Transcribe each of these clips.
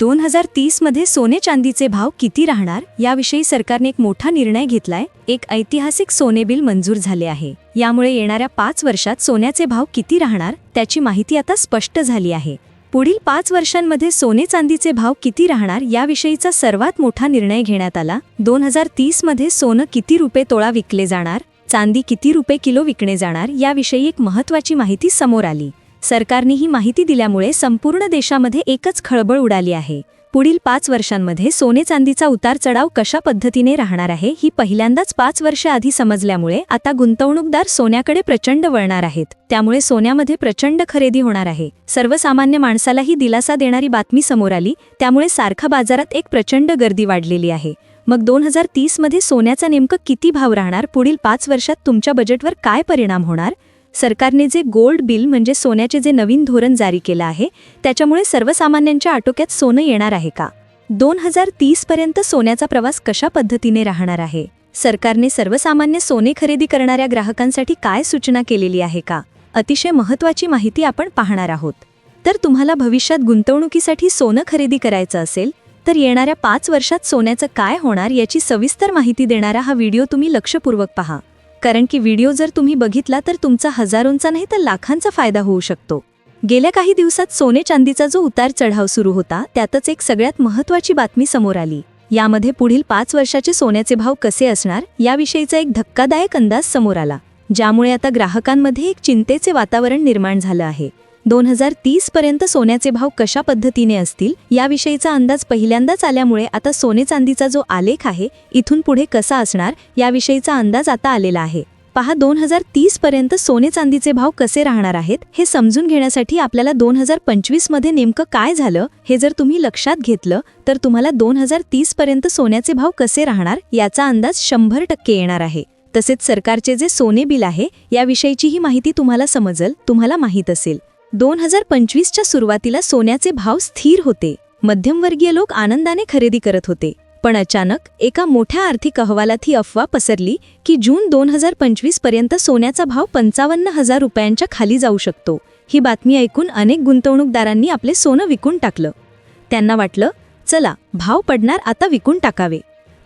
दोन हजार तीसमध्ये सोने चांदीचे भाव किती राहणार? याविषयी सरकारने एक मोठा निर्णय घेतलाय. एक ऐतिहासिक सोने बिल मंजूर झाले आहे. यामुळे येणाऱ्या पाच वर्षात सोन्याचे भाव किती राहणार? त्याची माहिती आता स्पष्ट झाली आहे. पुढील पाच वर्षांमध्ये सोने चांदीचे भाव किती राहणार? याविषयीचा सर्वात मोठा निर्णय घेण्यात आला. दोन हजार तीसमध्ये सोनं किती रुपये तोळा विकले जाणार? चांदी किती रुपये किलो विकणे जाणार? याविषयी एक महत्त्वाची माहिती समोर आली. सरकारने ही माहिती दिल्यामुळे संपूर्ण देशामध्ये एकच खळबळ उडाली आहे. पुढील पाच वर्षांमध्ये सोने चांदीचा उतार चढाव कशा पद्धतीने राहणार आहे ही पहिल्यांदाच पाच वर्ष आधी समजल्यामुळे आता गुंतवणूकदार सोन्याकडे प्रचंड वळणार आहेत. त्यामुळे सोन्यामध्ये प्रचंड खरेदी होणार आहे. सर्वसामान्य माणसालाही दिलासा देणारी बातमी समोर आली त्यामुळे सारखा बाजारात एक प्रचंड गर्दी वाढलेली आहे. मग दोन हजार तीसमध्ये सोन्याचा नेमकं किती भाव राहणार पुढील पाच वर्षात तुमच्या बजेटवर काय परिणाम होणार? सरकारने जे गोल्ड बिल म्हणजे सोन्याचे जे नवीन धोरण जारी केलं आहे त्याच्यामुळे सर्वसामान्यांच्या आटोक्यात सोनं येणार आहे का? दोन हजार तीसपर्यंत सोन्याचा प्रवास कशा पद्धतीने राहणार आहे? सरकारने सर्वसामान्य सोने खरेदी करणाऱ्या ग्राहकांसाठी काय सूचना केलेली आहे का? अतिशय महत्त्वाची माहिती आपण पाहणार आहोत. तर तुम्हाला भविष्यात गुंतवणुकीसाठी सोनं खरेदी करायचं असेल तर येणाऱ्या पाच वर्षात सोन्याचं काय होणार याची सविस्तर माहिती देणारा हा व्हिडिओ तुम्ही लक्षपूर्वक पहा. कारण की व्हिडिओ जर तुम्ही बघितला तर तुमचा हजारोंचा नाही तर लाखांचा फायदा होऊ शकतो. गेल्या काही दिवसात सोने चांदीचा जो उतार चढाव सुरू होता त्यातच एक सगळ्यात महत्त्वाची बातमी समोर आली. यामध्ये पुढील पाच वर्षाचे सोन्याचे भाव कसे असणार याविषयीचा एक धक्कादायक अंदाज समोर आला ज्यामुळे आता ग्राहकांमध्ये एक चिंतेचे वातावरण निर्माण झालं आहे. दोन हजार तीसपर्यंत सोन्याचे भाव कशा पद्धतीने असतील याविषयीचा अंदाज पहिल्यांदाच आल्यामुळे आता सोने चांदीचा जो आलेख आहे इथून पुढे कसा असणार याविषयीचा अंदाज आता आलेला आहे. पहा दोन हजार तीसपर्यंत सोने चांदीचे भाव कसे राहणार आहेत हे समजून घेण्यासाठी आपल्याला दोन हजार पंचवीसमध्ये नेमकं काय झालं हे जर तुम्ही लक्षात घेतलं तर तुम्हाला दोन हजार तीसपर्यंत सोन्याचे भाव कसे राहणार याचा अंदाज शंभर टक्के येणार आहे. तसेच सरकारचे जे सोने बिल आहे याविषयीची ही माहिती तुम्हाला समजल तुम्हाला माहीत असेल. दोन हजार पंचवीसच्या सुरुवातीला सोन्याचे भाव स्थिर होते. मध्यमवर्गीय लोक आनंदाने खरेदी करत होते. पण अचानक एका मोठ्या आर्थिक अहवालात ही अफवा पसरली की जून दोन हजार पंचवीसपर्यंत सोन्याचा भाव पंचावन्न हजार रुपयांच्या खाली जाऊ शकतो. ही बातमी ऐकून अनेक गुंतवणूकदारांनी आपले सोनं विकून टाकलं. त्यांना वाटलं चला भाव पडणार आता विकून टाकावे.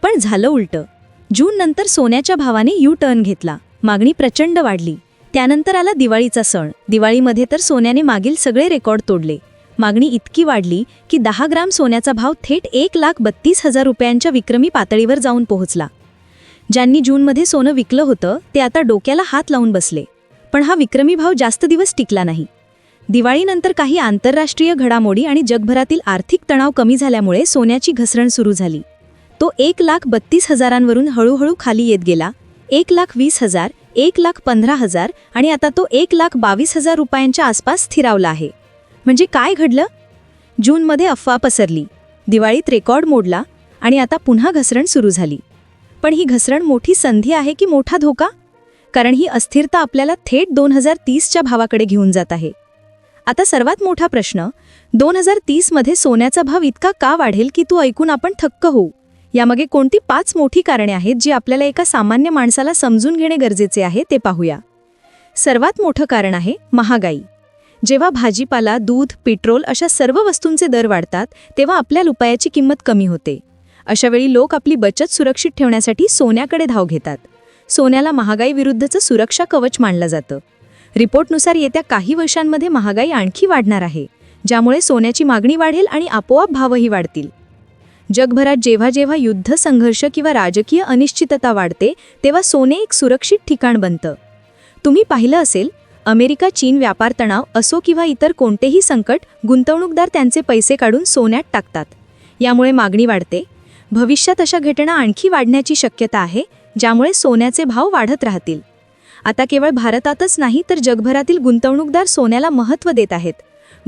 पण झालं उलटं. जून नंतर सोन्याच्या भावाने यू टर्न घेतला. मागणी प्रचंड वाढली. त्यानंतर आला दिवाळीचा सण. दिवाळीमध्ये तर सोन्याने मागील सगळे रेकॉर्ड तोडले. मागणी इतकी वाढली की दहा ग्राम सोन्याचा भाव थेट एक लाख बत्तीस हजार रुपयांच्या विक्रमी पातळीवर जाऊन पोहोचला. ज्यांनी जूनमध्ये सोनं विकलं होतं ते आता डोक्याला हात लावून बसले. पण हा विक्रमी भाव जास्त दिवस टिकला नाही. दिवाळीनंतर काही आंतरराष्ट्रीय घडामोडी आणि जगभरातील आर्थिक तणाव कमी झाल्यामुळे सोन्याची घसरण सुरू झाली. तो एक लाख बत्तीस हजारांवरून हळूहळू खाली येत गेला. एक लाख वीस हजार एक लाख पंधरा हजार आणि आता तो एक लाख बावीस हजार रुपयांच्या आसपास स्थिरावला आहे. म्हणजे काय घडलं? जूनमध्ये अफवा पसरली दिवाळीत रेकॉर्ड मोडला आणि आता पुन्हा घसरण सुरू झाली. पण ही घसरण मोठी संधी आहे की मोठा धोका? कारण ही अस्थिरता आपल्याला थेट दोन हजार तीसच्या भावाकडे घेऊन जात आहे. आता सर्वात मोठा प्रश्न दोन हजार तीसमध्ये सोन्याचा भाव इतका का वाढेल की तू ऐकून आपण थक्क होऊ? यामागे कोणती पाच मोठी कारणे आहेत जी आपल्याला एका सामान्य माणसाला समजून घेणे गरजेचे आहे ते पाहूया. सर्वात मोठं कारण आहे महागाई. जेव्हा भाजीपाला दूध पेट्रोल अशा सर्व वस्तूंचे दर वाढतात तेव्हा आपल्या रुपयाची किंमत कमी होते. अशावेळी लोक आपली बचत सुरक्षित ठेवण्यासाठी सोन्याकडे धाव घेतात. सोन्याला महागाई विरुद्धचं सुरक्षा कवच मानलं जातं. रिपोर्टनुसार येत्या काही वर्षांमध्ये महागाई आणखी वाढणार आहे ज्यामुळे सोन्याची मागणी वाढेल आणि आपोआप भावही वाढतील. जगभरात जेव्हा जेव्हा युद्ध संघर्ष किंवा राजकीय अनिश्चितता वाढते तेव्हा सोने एक सुरक्षित ठिकाण बनतं. तुम्ही पाहिलं असेल अमेरिका चीन व्यापार तणाव असो किंवा इतर कोणतेही संकट गुंतवणूकदार त्यांचे पैसे काढून सोन्यात टाकतात. यामुळे मागणी वाढते. भविष्यात अशा घटना आणखी वाढण्याची शक्यता आहे ज्यामुळे सोन्याचे भाव वाढत राहतील. आता केवळ भारतातच नाही तर जगभरातील गुंतवणूकदार सोन्याला महत्त्व देत आहेत.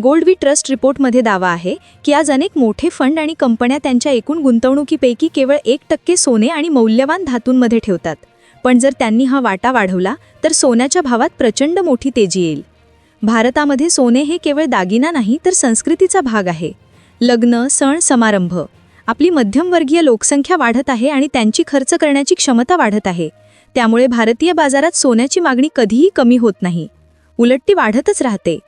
गोल्ड वी ट्रस्ट रिपोर्टमध्ये दावा आहे की आज अनेक मोठे फंड आणि कंपन्या त्यांच्या एकूण गुंतवणुकीपैकी केवळ एक टक्के सोने आणि मौल्यवान धातूंमध्ये ठेवतात. पण जर त्यांनी हा वाटा वाढवला तर सोन्याच्या भावात प्रचंड मोठी तेजी येईल. भारतामध्ये सोने हे केवळ दागिना नाही तर संस्कृतीचा भाग आहे. लग्न सण समारंभ. आपली मध्यमवर्गीय लोकसंख्या वाढत आहे आणि त्यांची खर्च करण्याची क्षमता वाढत आहे. त्यामुळे भारतीय बाजारात सोन्याची मागणी कधीही कमी होत नाही. उलट ती वाढतच राहते.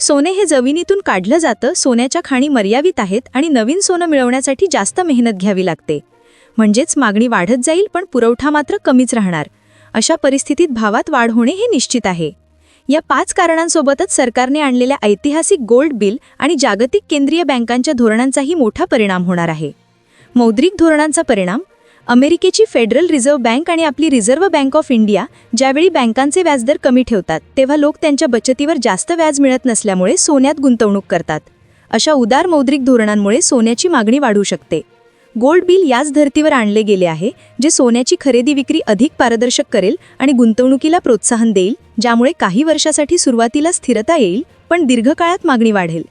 सोने हे जमिनीतून काढलं जातं सोन्याच्या खाणी मर्यादित आहेत आणि नवीन सोनं मिळवण्यासाठी जास्त मेहनत घ्यावी लागते. म्हणजेच मागणी वाढत जाईल पण पुरवठा मात्र कमीच राहणार. अशा परिस्थितीत भावात वाढ होणे हे निश्चित आहे. या पाच कारणांसोबतच सरकारने आणलेल्या ऐतिहासिक गोल्ड बिल आणि जागतिक केंद्रीय बँकांच्या धोरणांचाही मोठा परिणाम होणार आहे. मौद्रिक धोरणांचा परिणाम अमेरिकेची फेडरल रिझर्व्ह बँक आणि आपली रिझर्व्ह बँक ऑफ इंडिया ज्यावेळी बँकांचे व्याजदर कमी ठेवतात तेव्हा लोक त्यांच्या बचतीवर जास्त व्याज मिळत नसल्यामुळे सोन्यात गुंतवणूक करतात. अशा उदार मौद्रिक धोरणांमुळे सोन्याची मागणी वाढू शकते. गोल्ड बिल याच धर्तीवर आणले गेले आहे जे सोन्याची खरेदी विक्री अधिक पारदर्शक करेल आणि गुंतवणुकीला प्रोत्साहन देईल ज्यामुळे काही वर्षासाठी सुरुवातीला स्थिरता येईल पण दीर्घकाळात मागणी वाढेल.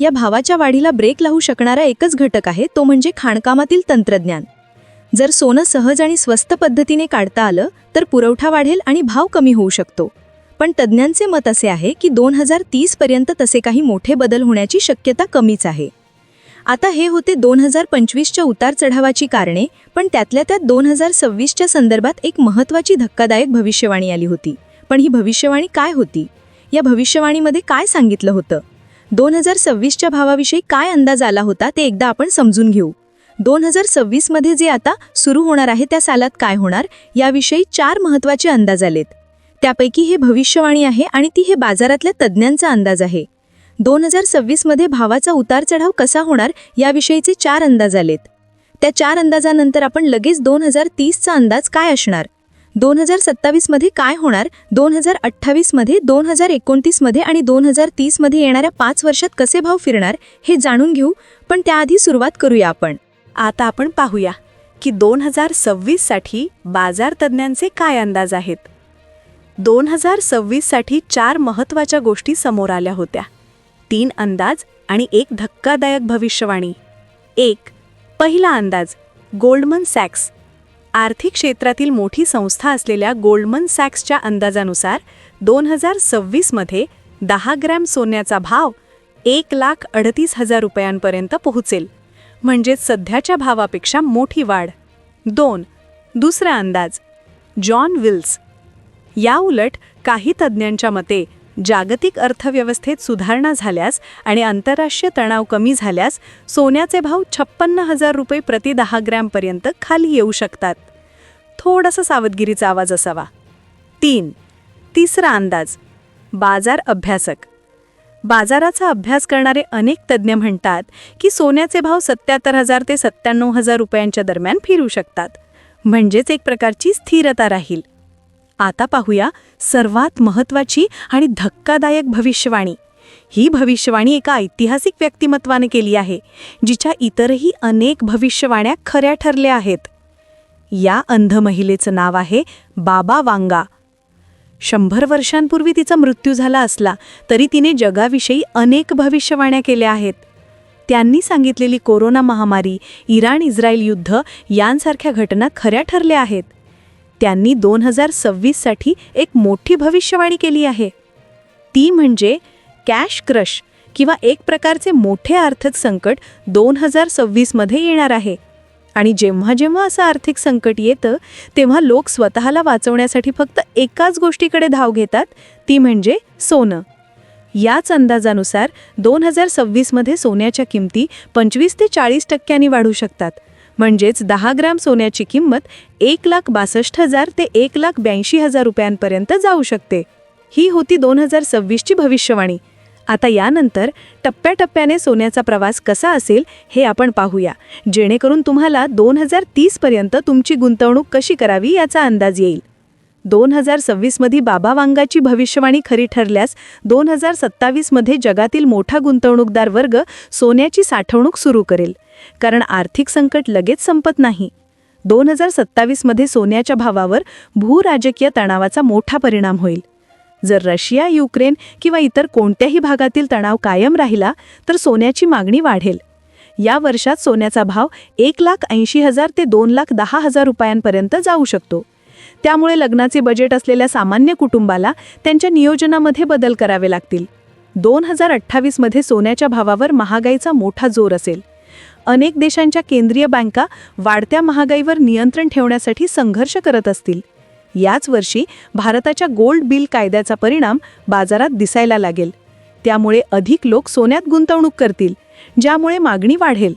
या भावाच्या वाढीला ब्रेक लावू शकणारा एकच घटक आहे तो म्हणजे खाणकामातील तंत्रज्ञान. जर सोनं सहज आणि स्वस्त पद्धतीने काढता आलं तर पुरवठा वाढेल आणि भाव कमी होऊ शकतो. पण तज्ज्ञांचे मत असे आहे की दोन हजार तीसपर्यंत तसे काही मोठे बदल होण्याची शक्यता कमीच आहे. आता हे होते दोन हजार पंचवीसच्या उतार चढावाची कारणे पण त्यातल्या त्यात दोन हजार सव्वीसच्या संदर्भात एक महत्त्वाची धक्कादायक भविष्यवाणी आली होती. पण ही भविष्यवाणी काय होती? या भविष्यवाणीमध्ये काय सांगितलं होतं? दोन हजार सव्वीसच्या भावाविषयी काय अंदाज आला होता ते एकदा आपण समजून घेऊ. दोन हजार सव्वीसमध्ये जे आता सुरू होणार आहे त्या सालात काय होणार याविषयी चार महत्त्वाचे अंदाज आलेत. त्यापैकी हे भविष्यवाणी आहे आणि ती हे बाजारातल्या तज्ज्ञांचा अंदाज आहे. दोन हजार सव्वीसमध्ये भावाचा उतार चढाव कसा होणार याविषयीचे चार अंदाज आलेत. त्या चार अंदाजानंतर आपण लगेच दोन हजार तीसचा अंदाज काय असणार? दोन हजार सत्तावीसमध्ये काय होणार दोन हजार अठ्ठावीसमध्ये दोन हजार एकोणतीसमध्ये आणि दोन हजार तीसमध्ये येणाऱ्या पाच वर्षात कसे भाव फिरणार हे जाणून घेऊ पण त्याआधी सुरुवात करूया आपण. आता आपण पाहूया की दोन हजार सव्वीससाठी बाजार तज्ज्ञांचे काय अंदाज आहेत. दोन हजार सव्वीससाठी चार महत्त्वाच्या गोष्टी समोर आल्या होत्या. तीन अंदाज आणि एक धक्कादायक भविष्यवाणी. एक पहिला अंदाज गोल्डमन सॅक्स. आर्थिक क्षेत्रातील मोठी संस्था असलेल्या गोल्डमन सॅक्सच्या अंदाजानुसार दोन हजार सव्वीसमध्ये दहा ग्रॅम सोन्याचा भाव एक लाख अडतीस हजार रुपयांपर्यंत पोहोचेल. म्हणजेच सध्याच्या भावापेक्षा मोठी वाढ. दोन दुसरा अंदाज. John Wills. या उलट काही तज्ज्ञांच्या मते जागतिक अर्थव्यवस्थेत सुधारणा झाल्यास आणि आंतरराष्ट्रीय तणाव कमी झाल्यास सोन्याचे भाव छप्पन्न हजार रुपये प्रति दहा ग्रॅमपर्यंत खाली येऊ शकतात. थोडासा सावधगिरीचा आवाज असावा. तीन तिसरा अंदाज. बाजार अभ्यासक. बाजाराचा अभ्यास करणारे अनेक तज्ज्ञ म्हणतात की सोन्याचे भाव सत्याहत्तर हजार ते सत्त्याण्णव हजार रुपयांच्या दरम्यान फिरू शकतात. म्हणजेच एक प्रकारची स्थिरता राहील. आता पाहूया सर्वात महत्त्वाची आणि धक्कादायक भविष्यवाणी. ही भविष्यवाणी एका ऐतिहासिक व्यक्तिमत्वाने केली आहे जिच्या इतरही अनेक भविष्यवाण्या खऱ्या ठरल्या आहेत. या अंध महिलेचं नाव आहे बाबा वांगा. शंभर वर्षांपूर्वी तिचा मृत्यू झाला असला तरी तिने जगाविषयी अनेक भविष्यवाण्या केल्या आहेत. त्यांनी सांगितलेली कोरोना महामारी इराण इस्रायल युद्ध यांसारख्या घटना खऱ्या ठरल्या आहेत. त्यांनी दोन हजार सव्वीससाठी एक मोठी भविष्यवाणी केली आहे. ती म्हणजे कॅश क्रश किंवा एक प्रकारचे मोठे आर्थिक संकट दोन हजार सव्वीसमध्ये येणार आहे. आणि जेव्हा जेव्हा असं आर्थिक संकट येतं तेव्हा लोक स्वतःला वाचवण्यासाठी फक्त एकाच गोष्टीकडे धाव घेतात ती म्हणजे सोनं. याच अंदाजानुसार दोन हजार सव्वीसमध्ये सोन्याच्या किमती पंचवीस ते चाळीस टक्क्यांनी वाढू शकतात. म्हणजेच दहा ग्रॅम सोन्याची किंमत एक लाख बासष्ट हजार ते एक लाख ब्याऐंशी हजार रुपयांपर्यंत जाऊ शकते. ही होती दोन हजार सव्वीसची भविष्यवाणी. आता यानंतर टप्प्याटप्प्याने सोन्याचा प्रवास कसा असेल हे आपण पाहूया. जेणेकरून तुम्हाला दोन हजार तीसपर्यंत तुमची गुंतवणूक कशी करावी याचा अंदाज येईल. दोन हजार सव्वीसमध्ये बाबा वांगाची भविष्यवाणी खरी ठरल्यास दोन हजार सत्तावीसमध्ये जगातील मोठा गुंतवणूकदार वर्ग सोन्याची साठवणूक सुरू करेल. कारण आर्थिक संकट लगेच संपत नाही. दोन हजार सत्तावीसमध्ये सोन्याच्या भावावर भूराजकीय तणावाचा मोठा परिणाम होईल. जर रशिया युक्रेन किंवा इतर कोणत्याही भागातील तणाव कायम राहिला तर सोन्याची मागणी वाढेल. या वर्षात सोन्याचा भाव एक लाख ऐंशी हजार ते दोन लाख दहा हजार रुपयांपर्यंत जाऊ शकतो. त्यामुळे लग्नाचे बजेट असलेल्या सामान्य कुटुंबाला त्यांच्या नियोजनामध्ये बदल करावे लागतील. दोन हजार अठ्ठावीसमध्ये सोन्याच्या भावावर महागाईचा मोठा जोर असेल. अनेक देशांच्या केंद्रीय बँका वाढत्या महागाईवर नियंत्रण ठेवण्यासाठी संघर्ष करत असतील. याच वर्षी भारताच्या गोल्ड बिल कायद्याचा परिणाम बाजारात दिसायला लागेल. त्यामुळे अधिक लोक सोन्यात गुंतवणूक करतील ज्यामुळे मागणी वाढेल.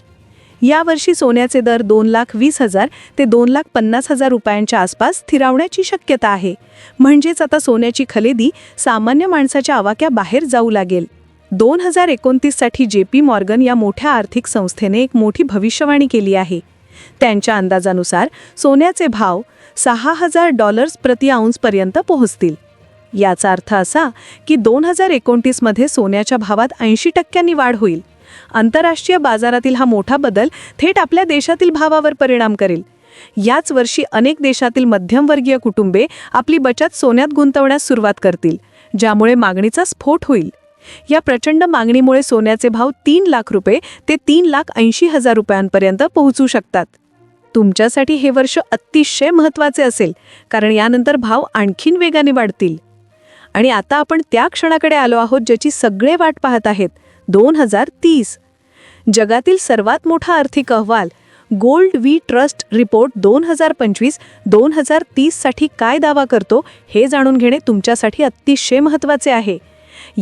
यावर्षी सोन्याचे दर दोन लाख वीस हजार ते दोन लाख पन्नास हजार रुपयांच्या आसपास स्थिरावण्याची शक्यता आहे. म्हणजेच आता सोन्याची खरेदी सामान्य माणसाच्या आवाक्या बाहेर जाऊ लागेल. दोन हजार एकोणतीससाठी जे पी मॉर्गन या मोठ्या आर्थिक संस्थेने एक मोठी भविष्यवाणी केली आहे. त्यांच्या अंदाजानुसार सोन्याचे भाव सहा हजार डॉलर्स प्रति आऊन्सपर्यंत पोहोचतील. याचा अर्थ असा की दोन हजार एकोणतीसमध्ये सोन्याच्या भावात ऐंशी टक्क्यांनी वाढ होईल. आंतरराष्ट्रीय बाजारातील हा मोठा बदल थेट आपल्या देशातील भावावर परिणाम करेल. याच वर्षी अनेक देशातील मध्यमवर्गीय कुटुंबे आपली बचत सोन्यात गुंतवण्यास सुरुवात करतील ज्यामुळे मागणीचा स्फोट होईल. या प्रचंड मागणीमुळे सोन्याचे भाव तीन लाख रुपये ते तीन लाख ऐंशी हजार रुपयांपर्यंत पोहोचू शकतात. तुमच्यासाठी हे वर्ष अतिशय महत्त्वाचे असेल कारण यानंतर भाव आणखीन वेगाने वाढतील. आणि आता आपण त्या क्षणाकडे आलो आहोत ज्याची सगळे वाट पाहत आहेत. दोन हजार तीस. जगातील सर्वात मोठा आर्थिक अहवाल गोल्ड वी ट्रस्ट रिपोर्ट दोन हजार पंचवीस दोन हजार तीससाठी काय दावा करतो हे जाणून घेणे तुमच्यासाठी अतिशय महत्त्वाचे आहे.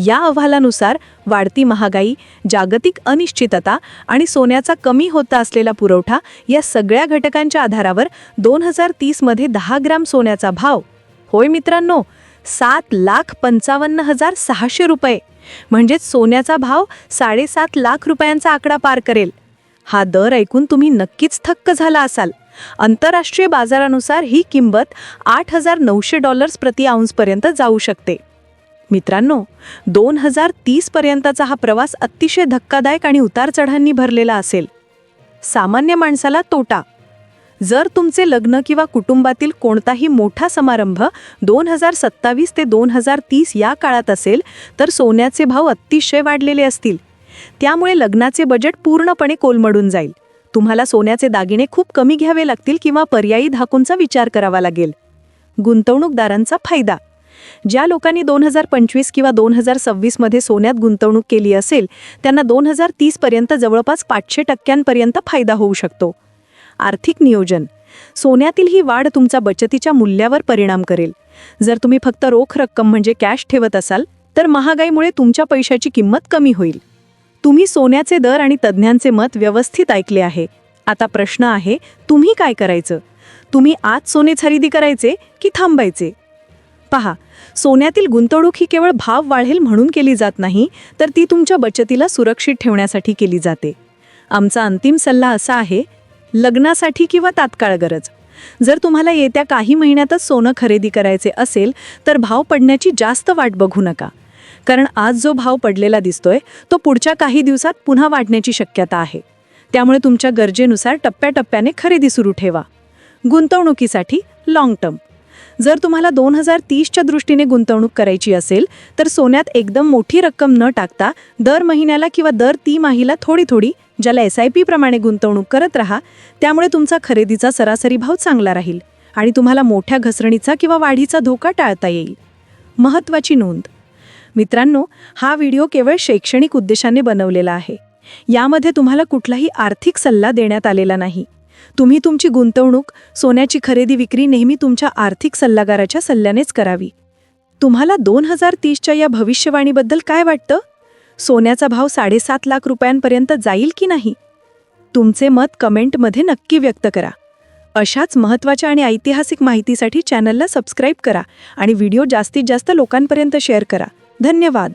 या अहवालानुसार वाढती महागाई जागतिक अनिश्चितता आणि सोन्याचा कमी होता असलेला पुरवठा या सगळ्या घटकांच्या आधारावर दोन हजार तीसमध्ये दहा ग्राम सोन्याचा भाव. होय मित्रांनो सात लाख पंचावन्न हजार सहाशे रुपये. म्हणजेच सोन्याचा भाव साडेसात लाख रुपयांचा आकडा पार करेल. हा दर ऐकून तुम्ही नक्कीच थक्क झाला असाल. आंतरराष्ट्रीय बाजारानुसार ही किंमत आठ हजार नऊशे डॉलर्स प्रति आऊन्सपर्यंत जाऊ शकते. मित्रांनो दोन हजार तीसपर्यंतचा हा प्रवास अतिशय धक्कादायक आणि उतारचढांनी भरलेला असेल. सामान्य माणसाला तोटा. जर तुमचे लग्न किंवा कुटुंबातील कोणताही मोठा समारंभ दोन हजार सत्तावीस ते दोन हजार तीस या काळात असेल तर सोन्याचे भाव अतिशय वाढलेले असतील. त्यामुळे लग्नाचे बजेट पूर्णपणे कोलमडून जाईल. तुम्हाला सोन्याचे दागिने खूप कमी घ्यावे लागतील किंवा पर्यायी धाकूंचा विचार करावा लागेल. गुंतवणूकदारांचा फायदा. ज्या लोकांनी दोन हजार पंचवीस किंवा दोन हजार सव्वीसमध्ये सोन्यात गुंतवणूक केली असेल त्यांना दोन हजार तीसपर्यंत जवळपास पाचशे टक्क्यांपर्यंत फायदा होऊ शकतो. आर्थिक नियोजन. सोन्यातील ही वाढ तुमच्या बचतीच्या मूल्यावर परिणाम करेल. जर तुम्ही फक्त रोख रक्कम म्हणजे कॅश ठेवत असाल तर महागाईमुळे तुमच्या पैशाची किंमत कमी होईल. तुम्ही सोन्याचे दर आणि तज्ज्ञांचे मत व्यवस्थित ऐकले आहे. आता प्रश्न आहे तुम्ही काय करायचं? तुम्ही आज सोने खरेदी करायचे की थांबायचे? पहा सोन्यातील गुंतवणूक ही केवळ भाव वाढेल म्हणून केली जात नाही तर ती तुमच्या बचतीला सुरक्षित ठेवण्यासाठी केली जाते. आमचा अंतिम सल्ला असा आहे लग्नासाठी किंवा तात्काळ गरज. जर तुम्हाला येत्या काही महिन्यातच सोनं खरेदी करायचे असेल तर भाव पडण्याची जास्त वाट बघू नका. कारण आज जो भाव पडलेला दिसतोय तो पुढच्या काही दिवसात पुन्हा वाढण्याची शक्यता आहे. त्यामुळे तुमच्या गरजेनुसार टप्प्याटप्प्याने खरेदी सुरू ठेवा. गुंतवणुकीसाठी लाँग टर्म जर तुम्हाला दोन हजार तीसच्या दृष्टीने गुंतवणूक करायची असेल तर सोन्यात एकदम मोठी रक्कम न टाकता दर महिन्याला किंवा दर तिमाहीला थोडी थोडी ज्याला एस आय पीप्रमाणे गुंतवणूक करत राहा त्यामुळे तुमचा खरेदीचा सरासरी भाव चांगला राहील आणि तुम्हाला मोठ्या घसरणीचा किंवा वाढीचा धोका टाळता येईल. महत्त्वाची नोंद. मित्रांनो हा व्हिडिओ केवळ शैक्षणिक उद्देशाने बनवलेला आहे. यामध्ये तुम्हाला कुठलाही आर्थिक सल्ला देण्यात आलेला नाही. तुम्ही तुमची गुंतवणूक सोन्याची खरेदी विक्री नेहमी तुमच्या आर्थिक सल्लागाराच्या सल्ल्यानेच करावी. तुम्हाला दोन हजार तीसच्या या भविष्यवाणीबद्दल काय वाटतं? सोन्याचा भाव साडेसात लाख रुपयांपर्यंत जाईल की नाही? तुमचे मत कमेंटमध्ये नक्की व्यक्त करा. अशाच महत्त्वाच्या आणि ऐतिहासिक माहितीसाठी चॅनलला सबस्क्राईब करा आणि व्हिडिओ जास्तीत जास्त लोकांपर्यंत शेअर करा. धन्यवाद.